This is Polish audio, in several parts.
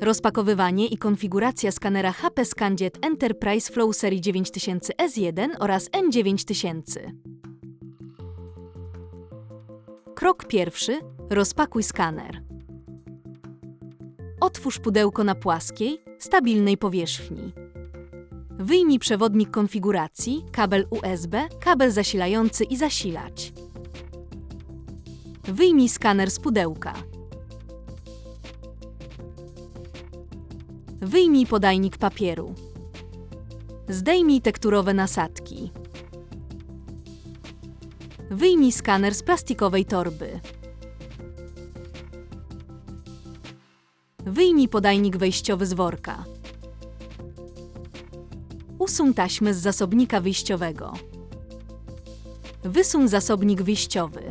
Rozpakowywanie i konfiguracja skanera HP ScanJet Enterprise Flow serii 9000 S1 oraz N9000. Krok pierwszy. Rozpakuj skaner. Otwórz pudełko na płaskiej, stabilnej powierzchni. Wyjmij przewodnik konfiguracji, kabel USB, kabel zasilający i zasilacz. Wyjmij skaner z pudełka. Wyjmij podajnik papieru. Zdejmij tekturowe nasadki. Wyjmij skaner z plastikowej torby. Wyjmij podajnik wejściowy z worka. Usuń taśmę z zasobnika wyjściowego. Wysuń zasobnik wyjściowy.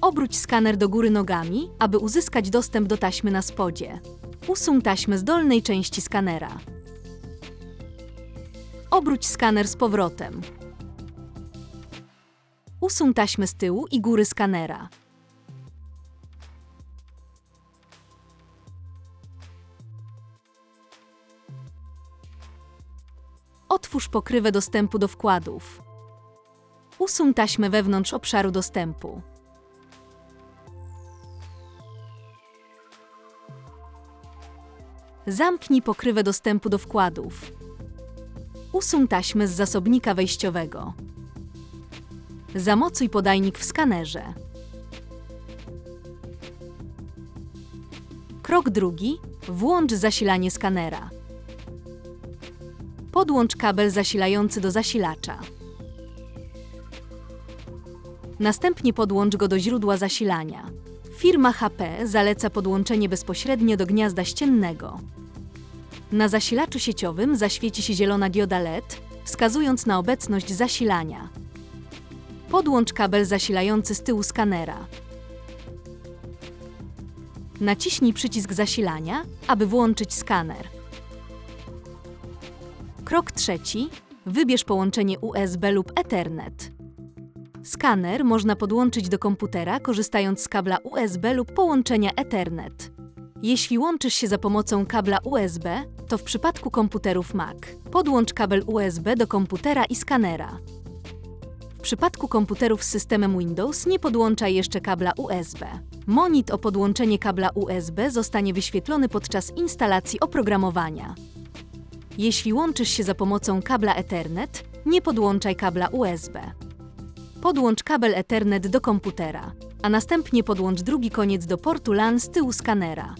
Obróć skaner do góry nogami, aby uzyskać dostęp do taśmy na spodzie. Usuń taśmę z dolnej części skanera. Obróć skaner z powrotem. Usuń taśmę z tyłu i góry skanera. Otwórz pokrywę dostępu do wkładów. Usuń taśmę wewnątrz obszaru dostępu. Zamknij pokrywę dostępu do wkładów. Usuń taśmę z zasobnika wejściowego. Zamocuj podajnik w skanerze. Krok drugi. Włącz zasilanie skanera. Podłącz kabel zasilający do zasilacza. Następnie podłącz go do źródła zasilania. Firma HP zaleca podłączenie bezpośrednio do gniazda ściennego. Na zasilaczu sieciowym zaświeci się zielona dioda LED, wskazując na obecność zasilania. Podłącz kabel zasilający z tyłu skanera. Naciśnij przycisk zasilania, aby włączyć skaner. Krok trzeci. Wybierz połączenie USB lub Ethernet. Skaner można podłączyć do komputera korzystając z kabla USB lub połączenia Ethernet. Jeśli łączysz się za pomocą kabla USB, to w przypadku komputerów Mac podłącz kabel USB do komputera i skanera. W przypadku komputerów z systemem Windows nie podłączaj jeszcze kabla USB. Monit o podłączenie kabla USB zostanie wyświetlony podczas instalacji oprogramowania. Jeśli łączysz się za pomocą kabla Ethernet, nie podłączaj kabla USB. Podłącz kabel Ethernet do komputera, a następnie podłącz drugi koniec do portu LAN z tyłu skanera.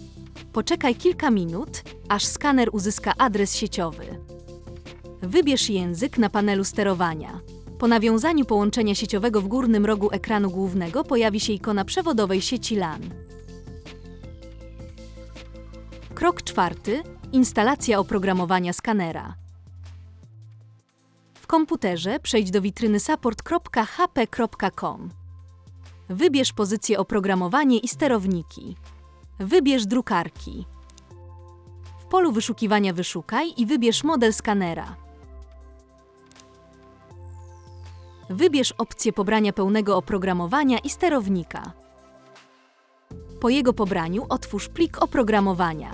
Poczekaj kilka minut, aż skaner uzyska adres sieciowy. Wybierz język na panelu sterowania. Po nawiązaniu połączenia sieciowego w górnym rogu ekranu głównego pojawi się ikona przewodowej sieci LAN. Krok czwarty. Instalacja oprogramowania skanera. W komputerze przejdź do witryny support.hp.com. Wybierz pozycję oprogramowanie i sterowniki. Wybierz drukarki. Polu wyszukiwania wyszukaj i wybierz model skanera. Wybierz opcję pobrania pełnego oprogramowania i sterownika. Po jego pobraniu otwórz plik oprogramowania.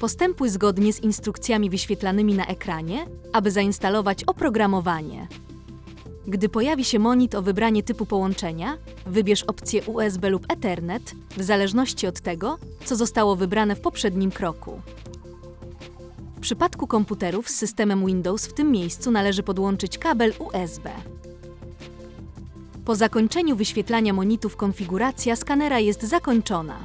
Postępuj zgodnie z instrukcjami wyświetlanymi na ekranie, aby zainstalować oprogramowanie. Gdy pojawi się monit o wybranie typu połączenia, wybierz opcję USB lub Ethernet, w zależności od tego, co zostało wybrane w poprzednim kroku. W przypadku komputerów z systemem Windows w tym miejscu należy podłączyć kabel USB. Po zakończeniu wyświetlania monitów konfiguracja skanera jest zakończona.